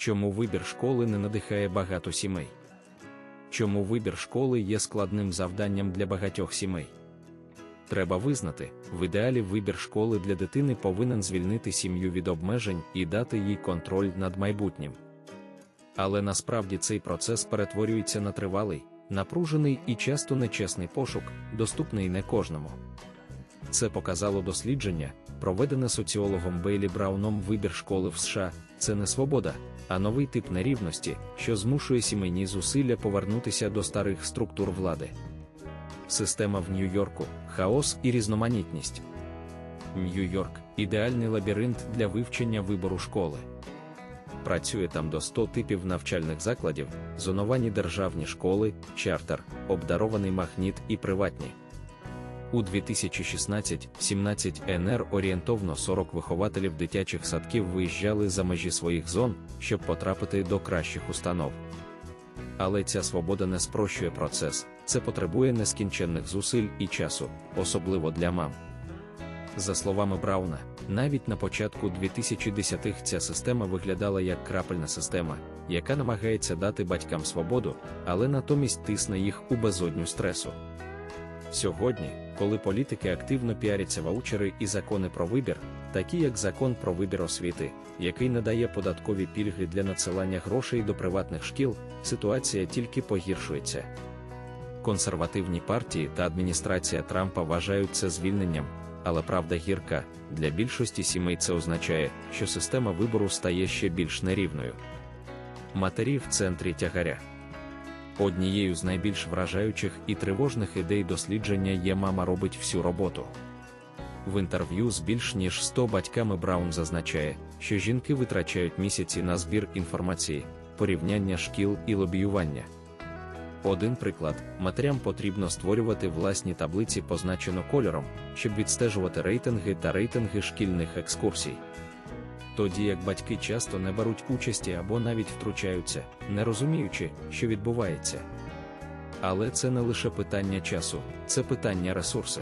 Чому вибір школи не надихає багато сімей? Чому вибір школи є складним завданням для багатьох сімей? Треба визнати, в ідеалі вибір школи для дитини повинен звільнити сім'ю від обмежень і дати їй контроль над майбутнім. Але насправді цей процес перетворюється на тривалий, напружений і часто нечесний пошук, доступний не кожному. Це показало дослідження, проведене соціологом Бейлі Брауном вибір школи в США це не свобода, а новий тип нерівності, що змушує сімейні зусилля повернутися до старих структур влади. Система в Нью-Йорку, хаос і різноманітність. Нью-Йорк ідеальний лабіринт для вивчення вибору школи. Працює там до 100 типів навчальних закладів, зоновані державні школи, чартер, обдарований магніт і приватні. У 2016-17 НР орієнтовно 40 вихователів дитячих садків виїжджали за межі своїх зон, щоб потрапити до кращих установ. Але ця свобода не спрощує процес, це потребує нескінченних зусиль і часу, особливо для мам. За словами Брауна, навіть на початку 2010-х ця система виглядала як крапельна система, яка намагається дати батькам свободу, але натомість тисне їх у безодню стресу. Сьогодні, коли політики активно піаряться ваучери і закони про вибір, такі як закон про вибір освіти, який надає податкові пільги для надсилання грошей до приватних шкіл, ситуація тільки погіршується. Консервативні партії та адміністрація Трампа вважають це звільненням, але правда гірка, для більшості сімей це означає, що система вибору стає ще більш нерівною. Матері в центрі тягаря. Однією з найбільш вражаючих і тривожних ідей дослідження є мама робить всю роботу. В інтерв'ю з більш ніж 100 батьками Браун зазначає, що жінки витрачають місяці на збір інформації, порівняння шкіл і лобіювання. Один приклад: матерям потрібно створювати власні таблиці, позначено кольором, щоб відстежувати рейтинги та рейтинги шкільних екскурсій. Тоді як батьки часто не беруть участі або навіть втручаються, не розуміючи, що відбувається. Але це не лише питання часу, це питання ресурси.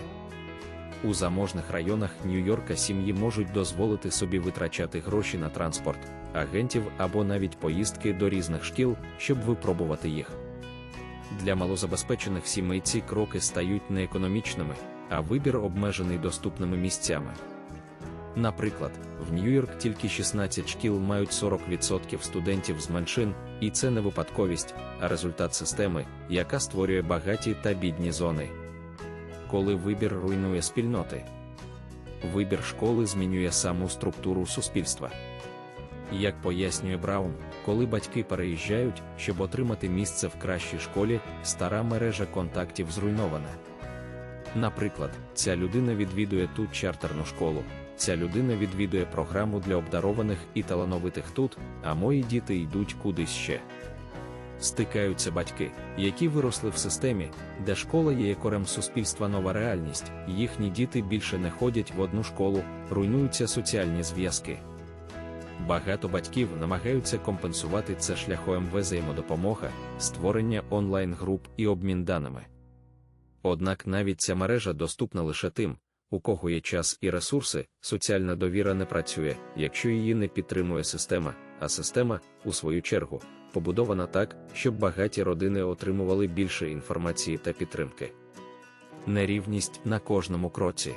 У заможних районах Нью-Йорка сім'ї можуть дозволити собі витрачати гроші на транспорт, агентів або навіть поїздки до різних шкіл, щоб випробувати їх. Для малозабезпечених сімей ці кроки стають не економічними, а вибір обмежений доступними місцями. Наприклад, в Нью-Йорк тільки 16 шкіл мають 40% студентів з меншин, і це не випадковість, а результат системи, яка створює багаті та бідні зони. Коли вибір руйнує спільноти, вибір школи змінює саму структуру суспільства. Як пояснює Браун, коли батьки переїжджають, щоб отримати місце в кращій школі, стара мережа контактів зруйнована. Наприклад, ця людина відвідує тут чартерну школу, ця людина відвідує програму для обдарованих і талановитих тут, а мої діти йдуть кудись ще. Стикаються батьки, які виросли в системі, де школа є якорем суспільства нова реальність, їхні діти більше не ходять в одну школу, руйнуються соціальні зв'язки. Багато батьків намагаються компенсувати це шляхом взаємодопомога, створення онлайн-груп і обмін даними. Однак навіть ця мережа доступна лише тим, у кого є час і ресурси, соціальна довіра не працює, якщо її не підтримує система, а система, у свою чергу, побудована так, щоб багаті родини отримували більше інформації та підтримки. Нерівність на кожному кроці.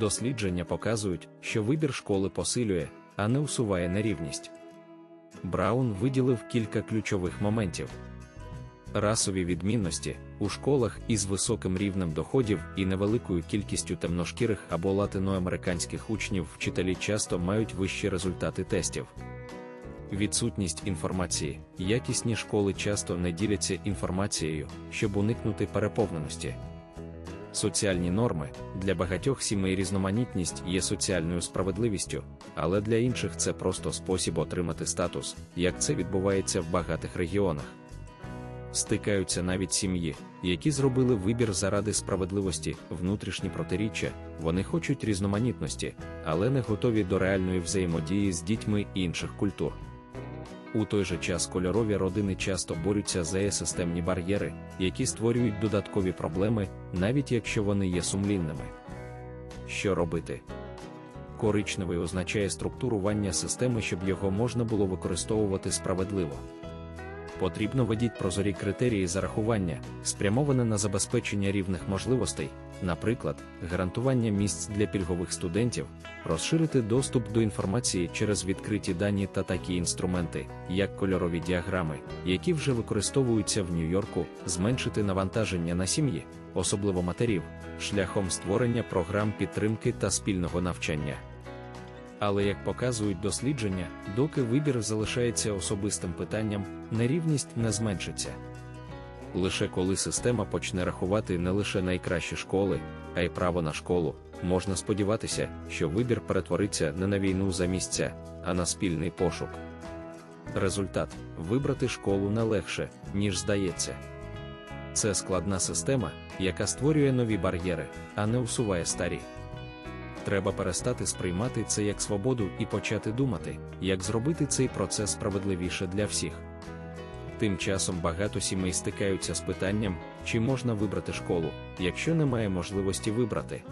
Дослідження показують, що вибір школи посилює, а не усуває нерівність. Браун виділив кілька ключових моментів. Расові відмінності у школах із високим рівнем доходів і невеликою кількістю темношкірих або латиноамериканських учнів вчителі часто мають вищі результати тестів. Відсутність інформації, якісні школи часто не діляться інформацією, щоб уникнути переповненості. Соціальні норми для багатьох сімей різноманітність є соціальною справедливістю, але для інших це просто спосіб отримати статус, як це відбувається в багатих регіонах. Стикаються навіть сім'ї, які зробили вибір заради справедливості, внутрішні протиріччя, вони хочуть різноманітності, але не готові до реальної взаємодії з дітьми інших культур. У той же час кольорові родини часто борються за системні бар'єри, які створюють додаткові проблеми, навіть якщо вони є сумлінними. Що робити? Коричневий означає структурування системи, щоб його можна було використовувати справедливо. Потрібно введіть прозорі критерії зарахування, спрямоване на забезпечення рівних можливостей, наприклад, гарантування місць для пільгових студентів, розширити доступ до інформації через відкриті дані та такі інструменти, як кольорові діаграми, які вже використовуються в Нью-Йорку, зменшити навантаження на сім'ї, особливо матерів, шляхом створення програм підтримки та спільного навчання. Але як показують дослідження, доки вибір залишається особистим питанням, нерівність не зменшиться. Лише коли система почне рахувати не лише найкращі школи, а й право на школу, можна сподіватися, що вибір перетвориться не на війну за місця, а на спільний пошук. Результат вибрати школу не легше, ніж здається. Це складна система, яка створює нові бар'єри, а не усуває старі. Треба перестати сприймати це як свободу і почати думати, як зробити цей процес справедливіше для всіх. Тим часом багато сімей стикаються з питанням, чи можна вибрати школу, якщо немає можливості вибрати.